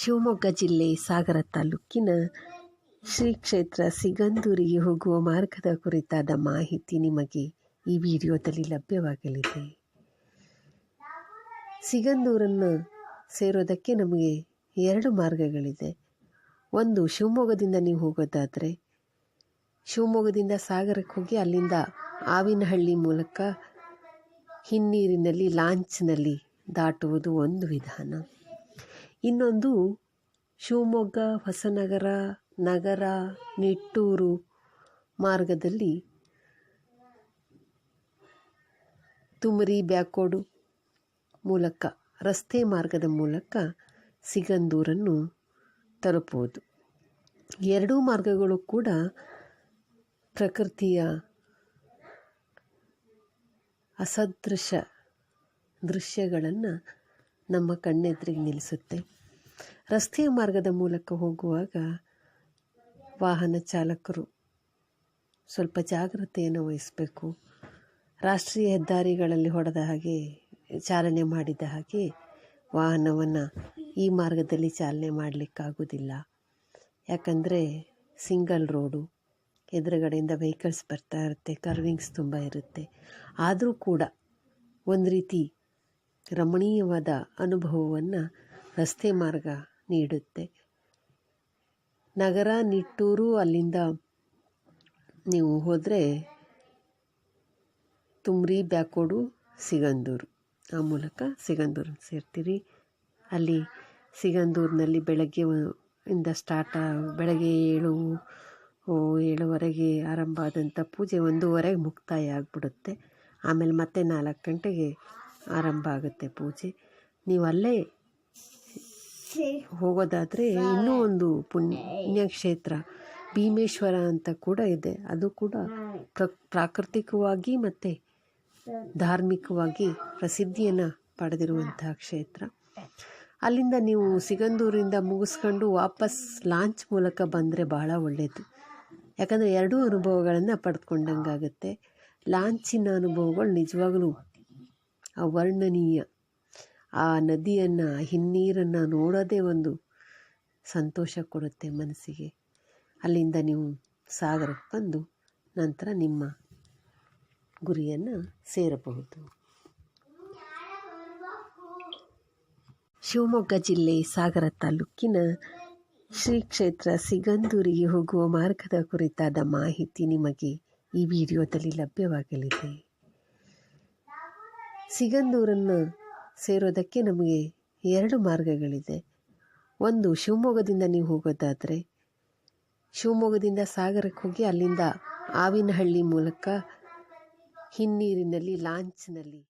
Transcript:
ಶಿವಮೊಗ್ಗ ಜಿಲ್ಲೆ ಸಾಗರ ತಾಲೂಕಿನ ಶ್ರೀ ಕ್ಷೇತ್ರ ಸಿಗಂದೂರಿಗೆ ಹೋಗುವ ಮಾರ್ಗದ ಕುರಿತಾದ ಮಾಹಿತಿ ನಿಮಗೆ ಈ ವಿಡಿಯೋದಲ್ಲಿ ಲಭ್ಯವಾಗಲಿದೆ. ಸಿಗಂದೂರನ್ನು ಸೇರೋದಕ್ಕೆ ನಮಗೆ ಎರಡು ಮಾರ್ಗಗಳಿದೆ. ಒಂದು, ಶಿವಮೊಗ್ಗದಿಂದ ನೀವು ಹೋಗೋದಾದರೆ, ಶಿವಮೊಗ್ಗದಿಂದ ಸಾಗರಕ್ಕೆ ಹೋಗಿ ಅಲ್ಲಿಂದ ಆವಿನಹಳ್ಳಿ ಮೂಲಕ ಹಿನ್ನೀರಿನಲ್ಲಿ ಲಾಂಚ್ನಲ್ಲಿ ದಾಟುವುದು ಒಂದು ವಿಧಾನ. ಇನ್ನೊಂದು ಶಿವಮೊಗ್ಗ, ಹೊಸನಗರ, ನಗರ, ನಿಟ್ಟೂರು ಮಾರ್ಗದಲ್ಲಿ ತುಮರಿ ಬ್ಯಾಕೋಡು ಮೂಲಕ, ರಸ್ತೆ ಮಾರ್ಗದ ಮೂಲಕ ಸಿಗಂದೂರನ್ನು ತಲುಪುವುದು. ಎರಡೂ ಮಾರ್ಗಗಳು ಕೂಡ ಪ್ರಕೃತಿಯ ಅಸದೃಶ ದೃಶ್ಯಗಳನ್ನು ನಮ್ಮ ಕಣ್ಣೆದುರಿಗೆ ನಿಲ್ಲಿಸುತ್ತೆ. ರಸ್ತೆಯ ಮಾರ್ಗದ ಮೂಲಕ ಹೋಗುವಾಗ ವಾಹನ ಚಾಲಕರು ಸ್ವಲ್ಪ ಜಾಗ್ರತೆಯನ್ನು ವಹಿಸಬೇಕು. ರಾಷ್ಟ್ರೀಯ ಹೆದ್ದಾರಿಗಳಲ್ಲಿ ಹೊಡೆದ ಹಾಗೆ, ಚಾಲನೆ ಮಾಡಿದ ಹಾಗೆ ವಾಹನವನ್ನು ಈ ಮಾರ್ಗದಲ್ಲಿ ಚಾಲನೆ ಮಾಡಲಿಕ್ಕಾಗೋದಿಲ್ಲ ಯಾಕಂದರೆ ಸಿಂಗಲ್ ರೋಡು ಎದುರುಗಡೆಯಿಂದ ವೆಹಿಕಲ್ಸ್ ಬರ್ತಾ ಇರುತ್ತೆ ಕರ್ವಿಂಗ್ಸ್ ತುಂಬ ಇರುತ್ತೆ. ಆದರೂ ಕೂಡ ಒಂದು ರೀತಿ ರಮಣೀಯವಾದ ಅನುಭವವನ್ನು ರಸ್ತೆ ಮಾರ್ಗ ನೀಡುತ್ತೆ. ನಗರ, ನಿಟ್ಟೂರು ಅಲ್ಲಿಂದ ನೀವು ಹೋದರೆ ತುಮ್ರಿ, ಬ್ಯಾಕೋಡು, ಸಿಗಂದೂರು. ಆ ಮೂಲಕ ಸಿಗಂದೂರು ಸೇರ್ತೀರಿ. ಅಲ್ಲಿ ಸಿಗಂದೂರಿನಲ್ಲಿ ಬೆಳಗ್ಗೆ ಇಂದ ಸ್ಟಾರ್ಟ್ ಬೆಳಗ್ಗೆ ಏಳು ಏಳುವರೆಗೆ ಆರಂಭ ಆದಂಥ ಪೂಜೆ ಒಂದೂವರೆಗೆ ಮುಕ್ತಾಯ ಆಗಿಬಿಡುತ್ತೆ. ಆಮೇಲೆ ಮತ್ತೆ ನಾಲ್ಕು ಗಂಟೆಗೆ ಆರಂಭ ಆಗುತ್ತೆ ಪೂಜೆ. ನೀವು ಅಲ್ಲೇ ಹೋಗೋದಾದರೆ ಇನ್ನೂ ಒಂದು ಪುಣ್ಯಕ್ಷೇತ್ರ. ಭೀಮೇಶ್ವರ ಅಂತ ಕೂಡ ಇದೆ. ಅದು ಕೂಡ ಪ್ರ, ಪ್ರಾಕೃತಿಕವಾಗಿ ಮತ್ತು ಧಾರ್ಮಿಕವಾಗಿ ಪ್ರಸಿದ್ಧಿಯನ್ನು ಪಡೆದಿರುವಂತಹ ಕ್ಷೇತ್ರ. ಅಲ್ಲಿಂದ ನೀವು ಸಿಗಂದೂರಿಂದ ಮುಗಿಸ್ಕೊಂಡು ವಾಪಸ್ ಲಾಂಚ್ ಮೂಲಕ ಬಂದರೆ ಬಹಳ ಒಳ್ಳೆಯದು ಯಾಕಂದರೆ ಎರಡೂ ಅನುಭವಗಳನ್ನು ಪಡೆದುಕೊಂಡಂಗಾಗುತ್ತೆ. ಲಾಂಚಿನ ಅನುಭವಗಳು ನಿಜವಾಗಲೂ ಅವರ್ಣನೀಯ. ಆ ನದಿಯನ್ನು, ಹಿನ್ನೀರನ್ನು ನೋಡೋದೇ ಒಂದು ಸಂತೋಷ ಕೊಡುತ್ತೆ ಮನಸ್ಸಿಗೆ. ಅಲ್ಲಿಂದ ನೀವು ಸಾಗರಕ್ಕೆ ಬಂದು ನಂತರ ನಿಮ್ಮ ಗುರಿಯನ್ನು ಸೇರಬಹುದು. ಶಿವಮೊಗ್ಗ ಜಿಲ್ಲೆ ಸಾಗರ ತಾಲೂಕಿನ ಶ್ರೀ ಕ್ಷೇತ್ರ ಸಿಗಂದೂರಿಗೆ ಹೋಗುವ ಮಾರ್ಗದ ಕುರಿತಾದ ಮಾಹಿತಿ ನಿಮಗೆ ಈ ವಿಡಿಯೋದಲ್ಲಿ ಲಭ್ಯವಾಗಲಿದೆ. ಸಿಗಂದೂರನ್ನು ಸೇರೋದಕ್ಕೆ ನಮಗೆ ಎರಡು ಮಾರ್ಗಗಳಿದೆ. ಒಂದು, ಶಿವಮೊಗ್ಗದಿಂದ ನೀವು ಹೋಗೋದಾದರೆ, ಶಿವಮೊಗ್ಗದಿಂದ ಸಾಗರಕ್ಕೆ ಹೋಗಿ ಅಲ್ಲಿಂದ ಆವಿನಹಳ್ಳಿ ಮೂಲಕ ಹಿನ್ನೀರಿನಲ್ಲಿ ಲಾಂಚ್ನಲ್ಲಿ